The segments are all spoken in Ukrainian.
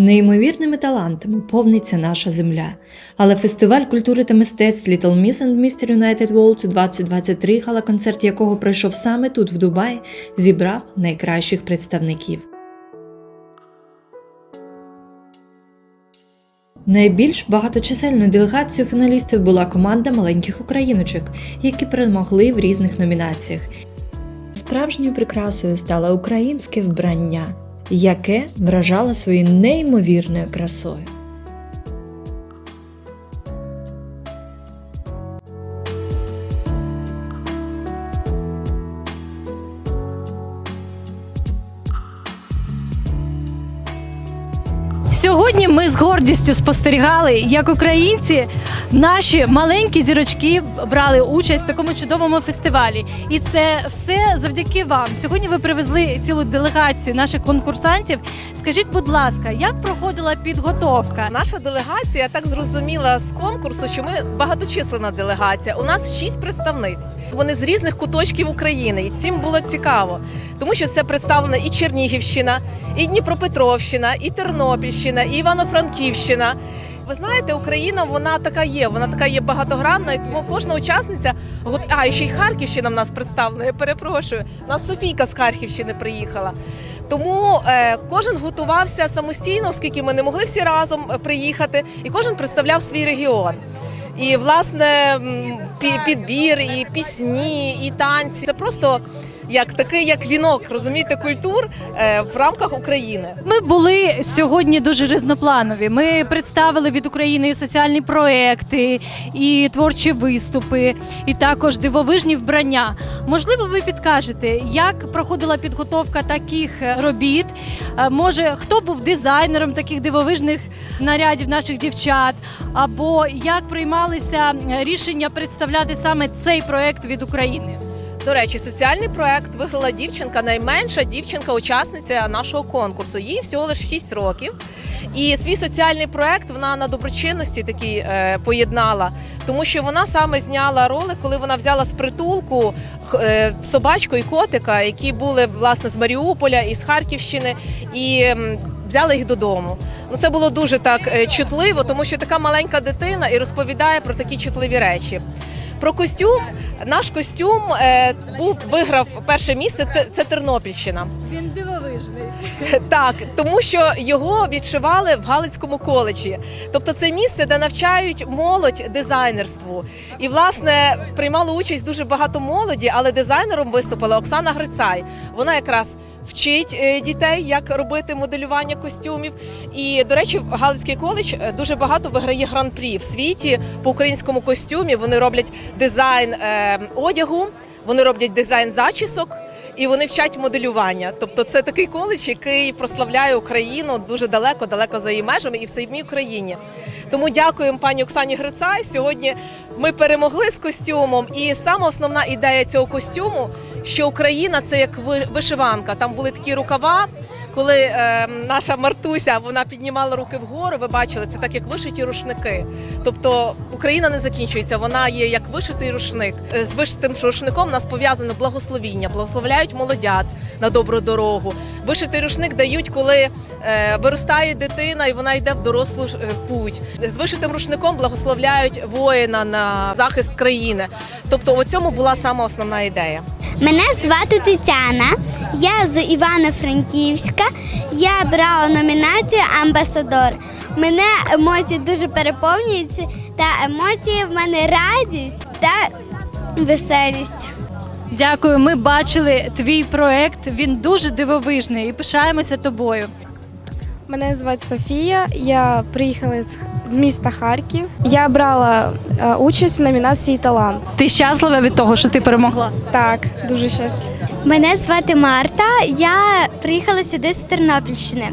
Неймовірними талантами повниться наша земля. Але фестиваль культури та мистецтв Little Miss and Mr. United World 2023, гала-концерт якого пройшов саме тут, в Дубаї, зібрав найкращих представників. Найбільш багаточисельною делегацією фіналістів була команда маленьких україночок, які перемогли в різних номінаціях. Справжньою прикрасою стало українське вбрання, яке вражало своєю неймовірною красою. Сьогодні ми з гордістю спостерігали, як українці, наші маленькі зірочки брали участь в такому чудовому фестивалі. І це все завдяки вам. Сьогодні ви привезли цілу делегацію наших конкурсантів. Скажіть, будь ласка, як проходила підготовка? Наша делегація так зрозуміла з конкурсу, що ми багаточисленна делегація. У нас шість представництв. Вони з різних куточків України, і цим було цікаво, тому що це представлена і Чернігівщина, і Дніпропетровщина, і Тернопільщина, і Івано-Франківщина. Ви знаєте, Україна вона така є, вона така є багатогранна, і тому кожна учасниця а і ще й Харківщина в нас представлена. Я перепрошую. У нас Софійка з Харківщини приїхала. Тому е, кожен готувався самостійно, оскільки ми не могли всі разом е, приїхати, і кожен представляв свій регіон. І власне підбір, і пісні, і танці це просто як такий як вінок, розумієте, культур е, в рамках України. Ми були сьогодні дуже різнопланові. Ми представили від України і соціальні проекти, і творчі виступи, і також дивовижні вбрання. Можливо, ви підкажете, як проходила підготовка таких робіт? Е, Може, хто був дизайнером таких дивовижних нарядів наших дівчат, або як приймалися рішення представляти саме цей проект від України? До речі, соціальний проект виграла дівчинка, найменша дівчинка-учасниця нашого конкурсу. Їй всього лише 6 років. І свій соціальний проект вона на доброчинності такий е, поєднала, тому що вона саме зняла ролик, коли вона взяла з притулку е, собачку і котика, які були власне з Маріуполя і з Харківщини, і м, взяла їх додому. Ну це було дуже так е, чутливо, тому що така маленька дитина і розповідає про такі чутливі речі. Про костюм наш костюм е, був виграв перше місце. Це Тернопільщина. Дивовижний. Так, тому що його відшивали в Галицькому коледжі. Тобто це місце, де навчають молодь дизайнерству. І власне приймало участь дуже багато молоді, але дизайнером виступила Оксана Грицай. Вона якраз. Вчить е, дітей, як робити моделювання костюмів. І, до речі, Галицький коледж е, дуже багато виграє гран-прі в світі по українському костюмі. Вони роблять дизайн е, одягу, вони роблять дизайн зачісок і вони вчать моделювання. Тобто, це такий коледж, який прославляє Україну дуже далеко, далеко за її межами і в самій Україні. Тому дякуємо пані Оксані Грицай. Сьогодні ми перемогли з костюмом. І сама основна ідея цього костюму, що Україна це як ви- вишиванка. Там були такі рукава. Коли е, наша Мартуся вона піднімала руки вгору, ви бачили, це так як вишиті рушники. Тобто Україна не закінчується, вона є як вишитий рушник. Е, З вишитим рушником нас пов'язано благословіння, благословляють молодят на добру дорогу. Вишитий рушник дають, коли е, виростає дитина і вона йде в дорослу е, путь. З вишитим рушником благословляють воїна на захист країни. Тобто, у цьому була сама основна ідея. Мене звати Тетяна. Я з Івано-Франківська. Я брала номінацію Амбасадор. Мене емоції дуже переповнюються, та емоції в мене радість та веселість. Дякую. Ми бачили твій проект. Він дуже дивовижний і пишаємося тобою. Мене звати Софія. Я приїхала з міста Харків. Я брала е, участь в номінації Талант. Ти щаслива від того, що ти перемогла? Так, дуже щаслива. Мене звати Марта. Я приїхала сюди з Тернопільщини.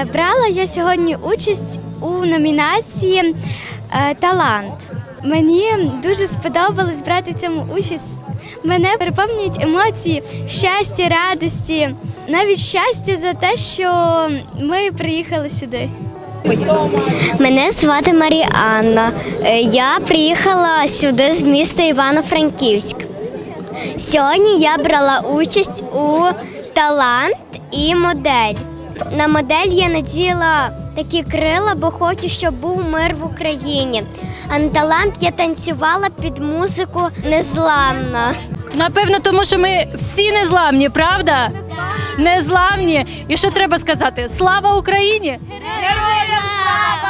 Е, брала я сьогодні участь у номінації е, Талант. Мені дуже сподобалось брати в цьому участь. Мене переповнюють емоції щастя, радості, навіть щастя за те, що ми приїхали сюди. Мене звати Маріанна. Е, Я приїхала сюди з міста Івано-Франківськ. Сьогодні я брала участь у талант і модель. На модель я наділа такі крила, бо хочу, щоб був мир в Україні. Анталант я танцювала під музику незламна. Напевно, тому що ми всі незламні, правда? Незламні. І що треба сказати? Слава Україні! Героям слава!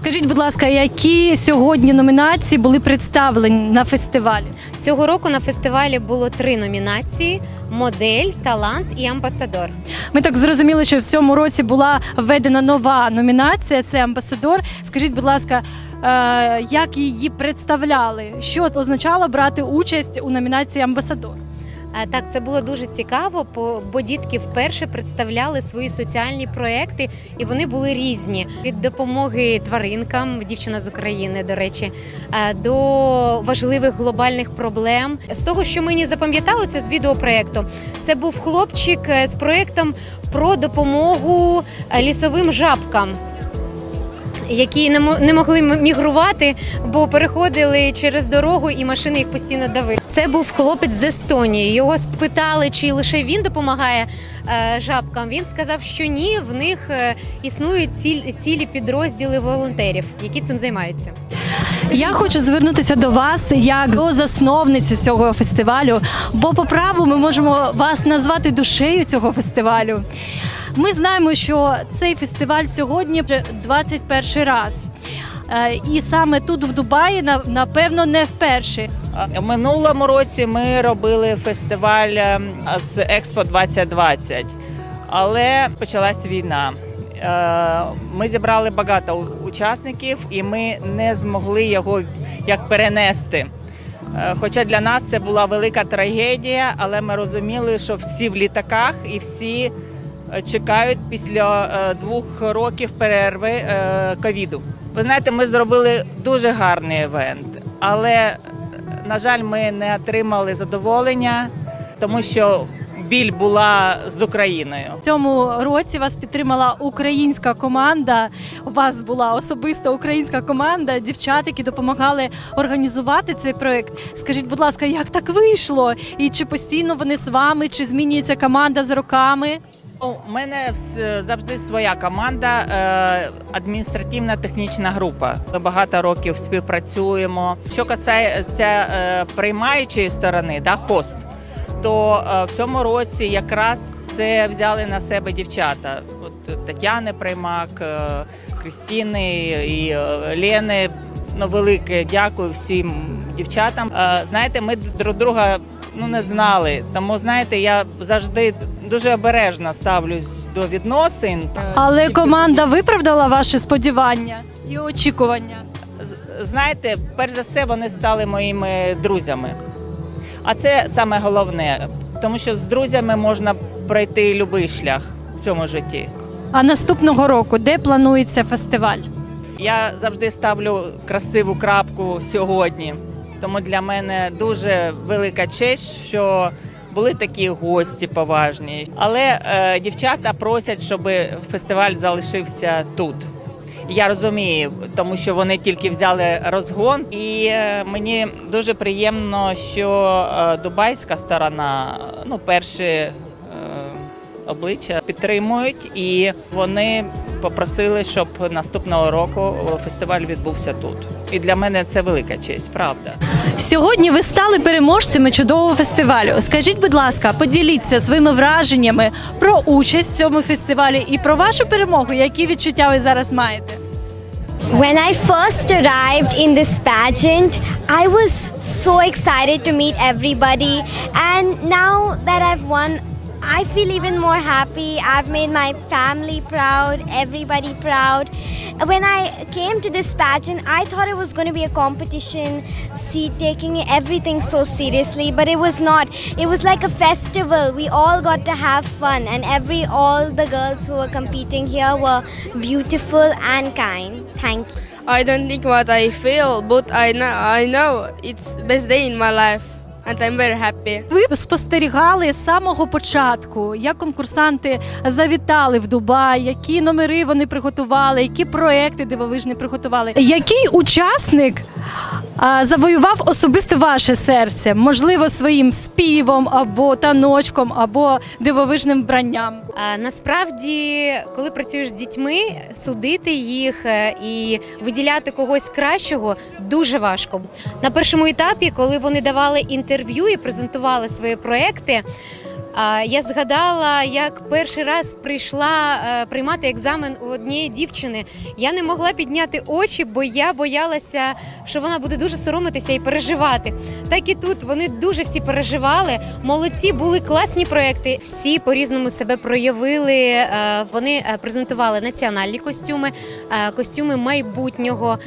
Скажіть, будь ласка, які сьогодні номінації були представлені на фестивалі? Цього року на фестивалі було три номінації: модель, талант і амбасадор. Ми так зрозуміли, що в цьому році була введена нова номінація. Це амбасадор. Скажіть, будь ласка, е, як її представляли? Що означало брати участь у номінації амбасадор? Так, це було дуже цікаво, бо дітки вперше представляли свої соціальні проекти, і вони були різні від допомоги тваринкам, дівчина з України, до речі, до важливих глобальних проблем. З того, що мені запам'ятали, це з відеопроекту. Це був хлопчик е, з проектом про допомогу е, лісовим жабкам. Які не не могли мігрувати, бо переходили через дорогу і машини їх постійно давили. Це був хлопець з Естонії. Його спитали, чи лише він допомагає е, жабкам. Він сказав, що ні, в них е, існують цілі підрозділи волонтерів, які цим займаються. Я хочу звернутися до вас як до засновниці цього фестивалю, бо по праву ми можемо вас назвати душею цього фестивалю. Ми знаємо, що цей фестиваль сьогодні вже 21 раз. Е, І саме тут, в Дубаї, напевно, не вперше. Минулому році ми робили фестиваль ем, з Експо 2020, але почалась війна. Е, Ми зібрали багато учасників, і ми не змогли його як перенести. Е, Хоча для нас це була велика трагедія, але ми розуміли, що всі в літаках і всі е, чекають після е, двох років перерви е, ковіду. Ви знаєте, ми зробили дуже гарний івент, але е, на жаль, ми не отримали задоволення, тому що біль була з Україною. В цьому році вас підтримала українська команда. У вас була особиста українська команда, дівчат, які допомагали організувати цей проект. Скажіть, будь ласка, як так вийшло? І чи постійно вони з вами, чи змінюється команда з роками? У мене завжди своя команда, е, адміністративна технічна група. Ми багато років співпрацюємо. Що касається е, приймаючої сторони, да, хост, то е, в цьому році якраз це взяли на себе дівчата. От Тетяни Приймак, Крістіни і Лени. Ну, велике дякую всім дівчатам. Знаєте, ми друг друга ну не знали. Тому знаєте, я завжди дуже обережно ставлюсь до відносин. Але команда виправдала ваші сподівання і очікування. Знаєте, перш за все, вони стали моїми друзями. А це саме головне, тому що з друзями можна пройти будь-який шлях в цьому житті. А наступного року де планується фестиваль? Я завжди ставлю красиву крапку сьогодні. Тому для мене дуже велика честь, що були такі гості поважні. Але е, дівчата просять, щоб фестиваль залишився тут. Я розумію, тому що вони тільки взяли розгон, і е, мені дуже приємно, що е, дубайська сторона, ну, перші обличчя підтримують, і вони попросили, щоб наступного року фестиваль відбувся тут. І для мене це велика честь, правда. Сьогодні ви стали переможцями чудового фестивалю. Скажіть, будь ласка, поділіться своїми враженнями про участь в цьому фестивалі і про вашу перемогу. Які відчуття ви зараз маєте? When I first arrived in this pageant, I was so excited to meet everybody. And now that I've won, I feel even more happy. I've made my family proud, everybody proud. When I came to this pageant, I thought it was going to be a competition, see, taking everything so seriously, but it was not. It was like a festival. We all got to have fun, and every all the girls who were competing here were beautiful and kind. Thank you. I don't think what I feel, but I know I know it's best day in my life, and I'm very happy. Ви спостерігали з самого початку, як конкурсанти завітали в Дубай, які номери вони приготували, які проекти дивовижні приготували. Який учасник завоював особисто ваше серце? Можливо, своїм співом або таночком, або дивовижним вбранням? А, Насправді, коли працюєш з дітьми, судити їх е, і виділяти когось кращого дуже важко. На першому етапі, коли вони давали інтерв'ю і презентували свої проекти. Я згадала, як перший раз прийшла е, приймати екзамен у однієї дівчини. Я не могла підняти очі, бо я боялася, що вона буде дуже соромитися і переживати. Так і тут вони дуже всі переживали. Молодці були класні проекти. Всі по-різному себе проявили. Е, Вони е, презентували національні костюми, костюми майбутнього.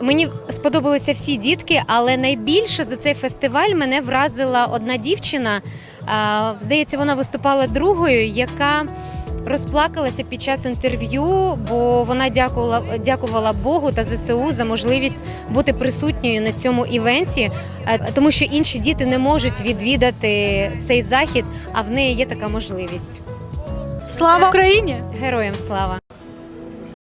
Мені сподобалися всі дітки, але найбільше за цей фестиваль мене вразила одна дівчина. Здається, вона виступала другою, яка розплакалася під час інтерв'ю, бо вона дякувала, дякувала Богу та ЗСУ за можливість бути присутньою на цьому івенті, тому що інші діти не можуть відвідати цей захід, а в неї є така можливість. Слава Україні! Героям слава!